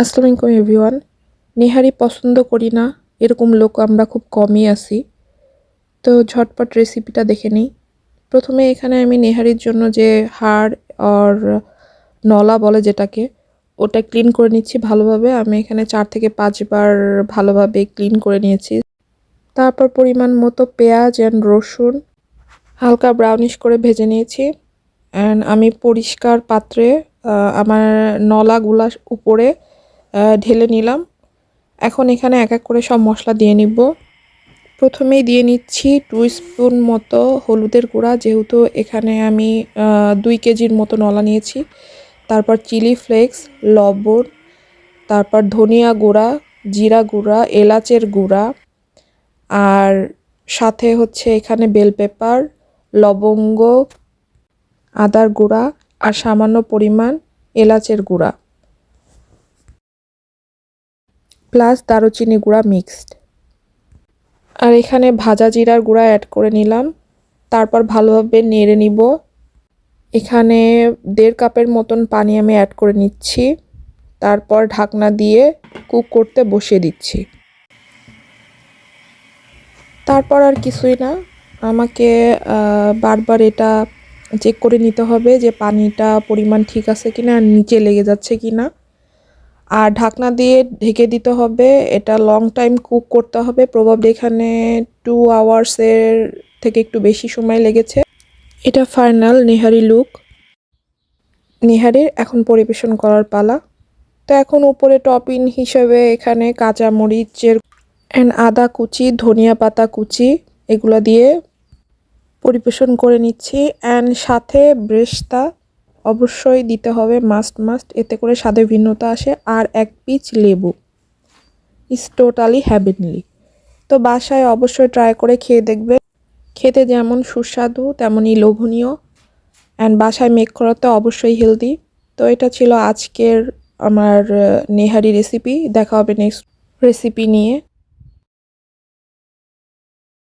আসসালামু আলাইকুম এভরিওয়ান। নেহারি পছন্দ করি না, এরকম লোক আমরা খুব কমই আছি। তো ঝটপট রেসিপিটা দেখে নিই। প্রথমে এখানে আমি নেহারির জন্য যে হাড় আর নলা বলে যেটাকে, ওটা ক্লিন করে নিচ্ছি ভালোভাবে। আমি এখানে চার থেকে পাঁচবার ভালোভাবে ক্লিন করে নিয়েছি। তারপর পরিমাণ মতো পেঁয়াজ অ্যান্ড রসুন, হালকা ব্রাউনিশ করে ভেজে নিয়েছি। অ্যান্ড আমি পরিষ্কার পাত্রে আমার নলাগুলা উপরে ঢেলে নিলাম। এখন এখানে এক এক করে সব মশলা দিয়ে নিব। প্রথমেই দিয়ে নিচ্ছি টু স্পুন মতো হলুদের গুঁড়া, যেহেতু এখানে আমি দুই কেজির মতো নলা নিয়েছি। তারপর চিলি ফ্লেক্স, লবণ, তারপর ধনিয়া গুঁড়া, জিরা গুঁড়া, এলাচের গুঁড়া, আর সাথে হচ্ছে এখানে বেল পেপার লবঙ্গ, আদার গুঁড়া, আর সামান্য পরিমাণ এলাচের গুঁড়া। প্লাস দারুচিনি গুঁড়া মিক্সড। আর এখানে ভাজা জিরার গুঁড়া অ্যাড করে নিলাম। তারপর ভালোভাবে নেড়ে নিব। এখানে দেড় কাপের মতন পানি আমি অ্যাড করে নিচ্ছি। তারপর ঢাকনা দিয়ে কুক করতে বসিয়ে দিচ্ছি। তারপর আর কিছুই না। আমাকে বারবার এটা চেক করে নিতে হবে যে পানিটা পরিমাণ ঠিক আছে কিনা আর নিচে লেগে যাচ্ছে কিনা। আর ঢাকনা দিয়ে ঢেকে দিতে হবে। এটা লং টাইম কুক করতে হবে। প্রবাবলি এখানে টু আওয়ার্সের থেকে একটু বেশি সময় লেগেছে। এটা ফাইনাল নেহারি লুক নেহারির এখন পরিবেশন করার পালা। তো এখন উপরে টপিং হিসেবে এখানে কাঁচা মরিচের অ্যান্ড আদা কুচি, ধনিয়া পাতা কুচি, এগুলো দিয়ে পরিবেশন করে নিচ্ছি। অ্যান্ড সাথে ব্রেস্তা। অবশ্যই দিতে হবে মাস্ট মাস্ট এতে করে স্বাদে ভিন্নতা আসে আর এক পিচ লেবু। ইস টোটালি হ্যাবিনলি তো বাসায় অবশ্যই ট্রাই করে খেয়ে দেখবে। খেতে যেমন সুস্বাদু, তেমনই লোভনীয়। অ্যান্ড বাসায় মেক করাতে অবশ্যই হেলদি তো এটা ছিল আজকের আমার নেহারি রেসিপি দেখা হবে নেক্সট রেসিপি নিয়ে।